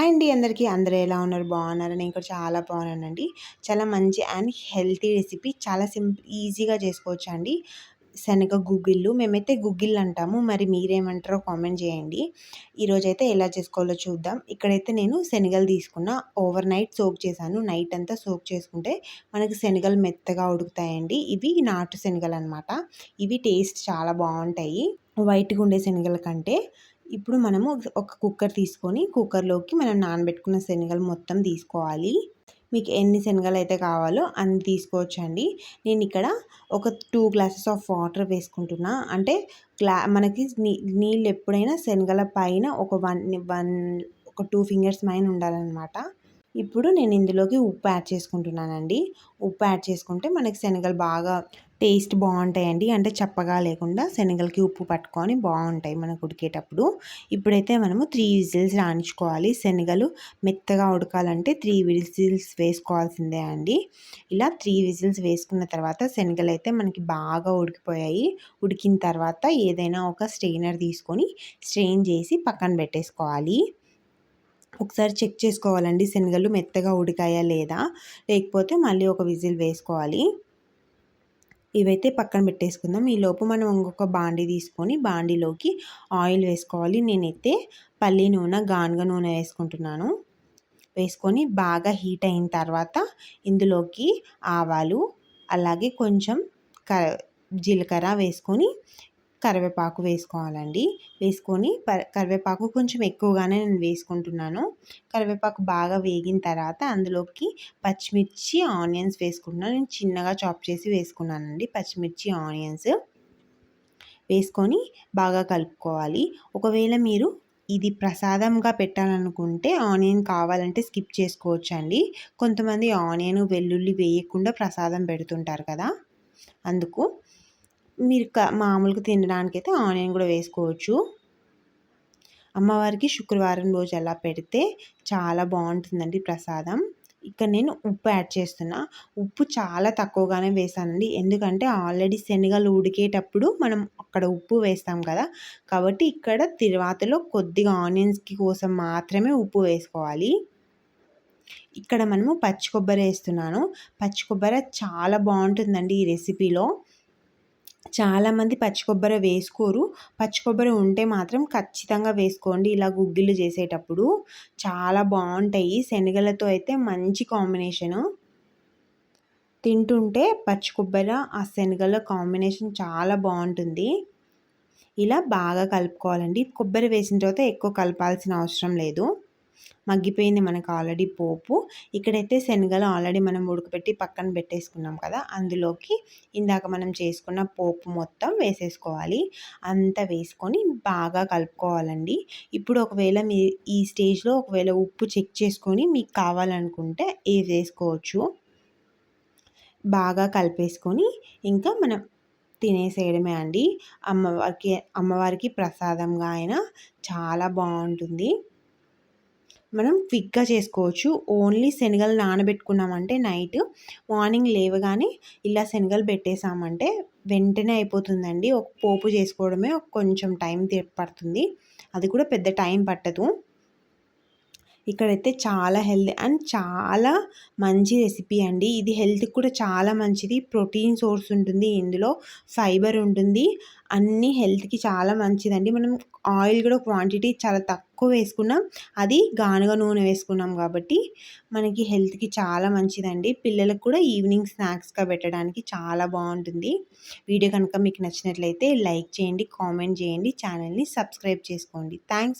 Hi అండి అందరికీ. అందరూ ఎలా ఉన్నారు? బాగున్నారు? నేను కూడా చాలా బాగున్నానండి. చాలా మంచి అండ్ హెల్తీ రెసిపీ. చాలా సింపుల్ ఈజీగా చేసుకోవచ్చు అండి. శనగ గుగ్గిళ్ళు. మేమైతే గుగ్గిళ్ళు అంటాము. మరి మీరేమంటారో కామెంట్ చేయండి. ఈరోజైతే ఎలా చేసుకోవాలో చూద్దాం. ఇక్కడైతే నేను శనగలు తీసుకున్న. ఓవర్ నైట్ సోక్ చేశాను. నైట్ అంతా సోక్ చేసుకుంటే మనకి శనగలు మెత్తగా ఉడుకుతాయండి. ఇవి నాటు శనగలు అనమాట ఇవి టేస్ట్ చాలా బాగుంటాయి. వైట్గా ఉండే శనగల కంటే ఇప్పుడు మనము ఒక కుక్కర్ తీసుకొని కుక్కర్లోకి మనం నానబెట్టుకున్న శనగలు మొత్తం తీసుకోవాలి. మీకు ఎన్ని శనగలు అయితే కావాలో అన్ని తీసుకోవచ్చండి. నేను ఇక్కడ ఒక టూ గ్లాసెస్ ఆఫ్ వాటర్ వేసుకుంటున్నా. అంటే గ్లా మనకి నీ నీళ్ళు ఎప్పుడైనా శనగల పైన ఒక వన్ వన్ ఒక టూ ఫింగర్స్ పైన ఉండాలన్నమాట. ఇప్పుడు నేను ఇందులోకి ఉప్పు యాడ్ చేసుకుంటున్నానండి. ఉప్పు యాడ్ చేసుకుంటే మనకి శనగలు బాగా టేస్ట్ బాగుంటాయండి. అంటే చప్పగా లేకుండా శనగలకి ఉప్పు పట్టుకొని బాగుంటాయి మనకు ఉడికేటప్పుడు. ఇప్పుడైతే మనము త్రీ విజిల్స్ రాణించుకోవాలి. శనగలు మెత్తగా ఉడకాలంటే త్రీ విజిల్స్ వేసుకోవాల్సిందే అండి. ఇలా త్రీ విజిల్స్ వేసుకున్న తర్వాత శనగలు అయితే మనకి బాగా ఉడికిపోయాయి. ఉడికిన తర్వాత ఏదైనా ఒక స్ట్రెయినర్ తీసుకొని స్ట్రెయిన్ చేసి పక్కన పెట్టేసుకోవాలి. ఒకసారి చెక్ చేసుకోవాలండి. శనగలు మెత్తగా ఉడికాయా లేదా? లేకపోతే మళ్ళీ ఒక విజిల్ వేసుకోవాలి. ఇవైతే పక్కన పెట్టేసుకుందాం. ఈ లోపు మనం ఇంకొక బాండీ తీసుకొని బాండీలోకి ఆయిల్ వేసుకోవాలి. నేనైతే పల్లి నూనె గానుగ నూనె వేసుకుంటున్నాను. వేసుకొని బాగా హీట్ అయిన తర్వాత ఇందులోకి ఆవాలు అలాగే కొంచెం క జీలకర్ర వేసుకొని కరివేపాకు వేసుకోవాలండి. వేసుకొని కరివేపాకు కొంచెం ఎక్కువగానే నేను వేసుకుంటున్నాను. కరివేపాకు బాగా వేగిన తర్వాత అందులోకి పచ్చిమిర్చి ఆనియన్స్ వేసుకుంటున్నాను. నేను చిన్నగా చాప్ చేసి వేసుకున్నానండి. పచ్చిమిర్చి ఆనియన్స్ వేసుకొని బాగా కలుపుకోవాలి. ఒకవేళ మీరు ఇది ప్రసాదంగా పెట్టాలనుకుంటే ఆనియన్ కావాలంటే స్కిప్ చేసుకోవచ్చు అండి కొంతమంది ఆనియన్ వెల్లుల్లి వేయకుండా ప్రసాదం పెడుతుంటారు కదా. అందుకు మీరు మామూలుగా తినడానికి అయితే ఆనియన్ కూడా వేసుకోవచ్చు. అమ్మవారికి శుక్రవారం రోజు అలా పెడితే చాలా బాగుంటుందండి ప్రసాదం. ఇక్కడ నేను ఉప్పు యాడ్ చేస్తున్నా. ఉప్పు చాలా తక్కువగానే వేసానండి. ఎందుకంటే ఆల్రెడీ శనగలు ఉడికేటప్పుడు మనం అక్కడ ఉప్పు వేస్తాం కదా. కాబట్టి ఇక్కడ తిరువాతలో కొద్దిగా ఆనియన్స్కి కోసం మాత్రమే ఉప్పు వేసుకోవాలి. ఇక్కడ మనము పచ్చి కొబ్బరి వేస్తున్నాను. పచ్చి కొబ్బరి చాలా బాగుంటుందండి ఈ రెసిపీలో. చాలామంది పచ్చి కొబ్బరి వేసుకోరు. పచ్చి కొబ్బరి ఉంటే మాత్రం ఖచ్చితంగా వేసుకోండి. ఇలా గుగ్గిళ్ళు చేసేటప్పుడు చాలా బాగుంటాయి. శనగలతో అయితే మంచి కాంబినేషను. తింటుంటే పచ్చి కొబ్బరి ఆ శనగల కాంబినేషన్ చాలా బాగుంటుంది. ఇలా బాగా కలుపుకోవాలండి. కొబ్బరి వేసిన తర్వాత ఎక్కువ కలపాల్సిన అవసరం లేదు. మగ్గిపోయింది మనకు ఆల్రెడీ పోపు. ఇక్కడైతే శనగలు ఆల్రెడీ మనం ఉడకబెట్టి పక్కన పెట్టేసుకున్నాం కదా అందులోకి ఇందాక మనం చేసుకున్న పోపు మొత్తం వేసేసుకోవాలి. అంతా వేసుకొని బాగా కలుపుకోవాలండి. ఇప్పుడు ఒకవేళ మీ ఈ స్టేజ్లో ఒకవేళ ఉప్పు చెక్ చేసుకొని మీకు కావాలనుకుంటే ఏ వేసుకోవచ్చు. బాగా కలిపేసుకొని ఇంకా మనం తినేసేయడమే అండి. అమ్మవారికి అమ్మవారికి ప్రసాదంగా అయినా చాలా బాగుంటుంది. మనం క్విక్గా చేసుకోవచ్చు. ఓన్లీ శనగలు నానబెట్టుకున్నామంటే నైట్ మార్నింగ్ లేవగానే ఇలా శనగలు పెట్టేసామంటే వెంటనే అయిపోతుందండి. ఒక పోపు చేసుకోవడమే కొంచెం టైం పడుతుంది. అది కూడా పెద్ద టైం పట్టదు. ఇక్కడైతే చాలా హెల్దీ అండ్ చాలా మంచి రెసిపీ అండి. ఇది హెల్త్కి కూడా చాలా మంచిది. ప్రోటీన్ సోర్స్ ఉంటుంది ఇందులో ఫైబర్ ఉంటుంది. అన్నీ హెల్త్కి చాలా మంచిదండి. మనం ఆయిల్ కూడా క్వాంటిటీ చాలా తక్కువ వేసుకున్నాం అది గానుగ నూనె వేసుకున్నాం కాబట్టి మనకి హెల్త్కి చాలా మంచిదండి. పిల్లలకు కూడా ఈవినింగ్ స్నాక్స్గా పెట్టడానికి చాలా బాగుంటుంది. వీడియో కనుక మీకు నచ్చినట్లయితే లైక్ చేయండి కామెంట్ చేయండి ఛానల్ని సబ్స్క్రైబ్ చేసుకోండి. థ్యాంక్స్